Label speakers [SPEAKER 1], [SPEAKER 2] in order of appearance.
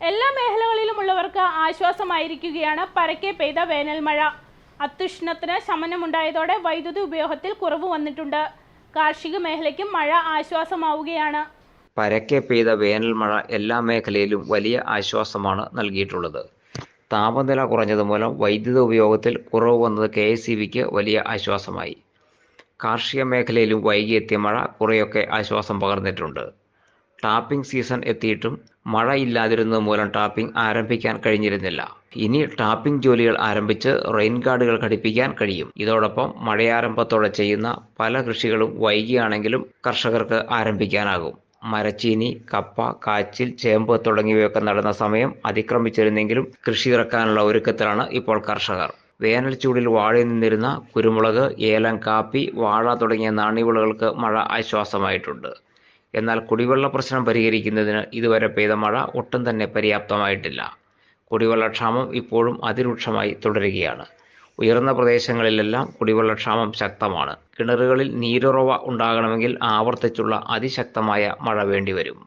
[SPEAKER 1] എല്ലാ മേഖലകളിലുമുള്ളവർക്ക് ആശ്വാസമായിരിക്കുകയാണ് പരക്കെ പെയ്ത വേനൽ മഴ. അത്യുഷ്ണത്തിന് ശമനമുണ്ടായതോടെ വൈദ്യുതി ഉപയോഗത്തിൽ കുറവ് വന്നിട്ടുണ്ട്. കാർഷിക മേഖലയ്ക്കും മഴ ആശ്വാസമാവുകയാണ്.
[SPEAKER 2] പരക്കെ പെയ്ത വേനൽ മഴ എല്ലാ മേഖലയിലും വലിയ ആശ്വാസമാണ് നൽകിയിട്ടുള്ളത്. താപനില കുറഞ്ഞത് മൂലം വൈദ്യുത ഉപയോഗത്തിൽ കുറവ് വന്നത് കെ വലിയ ആശ്വാസമായി. കാർഷിക മേഖലയിലും വൈകിയെത്തിയ മഴ കുറേയൊക്കെ ആശ്വാസം പകർന്നിട്ടുണ്ട്. ടാപ്പിംഗ് സീസൺ എത്തിയിട്ടും മഴയില്ലാതിരുന്നത് മൂലം ടാപ്പിംഗ് ആരംഭിക്കാൻ കഴിഞ്ഞിരുന്നില്ല. ഇനി ടാപ്പിംഗ് ജോലികൾ ആരംഭിച്ച് റെയിൻ ഗാർഡുകൾ ഘടിപ്പിക്കാൻ കഴിയും. ഇതോടൊപ്പം മഴയാരംഭത്തോടെ ചെയ്യുന്ന പല കൃഷികളും വൈകിയാണെങ്കിലും കർഷകർക്ക് ആരംഭിക്കാനാകും. മരച്ചീനി കപ്പ കാച്ചിൽ ചേമ്പ് തുടങ്ങിയവയൊക്കെ നടന്ന സമയം അതിക്രമിച്ചിരുന്നെങ്കിലും കൃഷി ഇറക്കാനുള്ള ഒരുക്കത്തിലാണ് ഇപ്പോൾ കർഷകർ. വേനൽ ചൂടിൽ വാഴി നിന്നിരുന്ന കുരുമുളക് ഏലം കാപ്പി വാഴ തുടങ്ങിയ നാണ്യവിളകൾക്ക് മഴ ആശ്വാസമായിട്ടുണ്ട്. എന്നാൽ കുടിവെള്ള പ്രശ്നം പരിഹരിക്കുന്നതിന് ഇതുവരെ പെയ്ത മഴ ഒട്ടും തന്നെ പര്യാപ്തമായിട്ടില്ല. കുടിവെള്ളക്ഷാമം ഇപ്പോഴും അതിരൂക്ഷമായി തുടരുകയാണ്. ഉയർന്ന പ്രദേശങ്ങളിലെല്ലാം കുടിവെള്ളക്ഷാമം ശക്തമാണ്. കിണറുകളിൽ നീരുറവ ഉണ്ടാകണമെങ്കിൽ ആവർത്തിച്ചുള്ള അതിശക്തമായ മഴ വേണ്ടിവരും.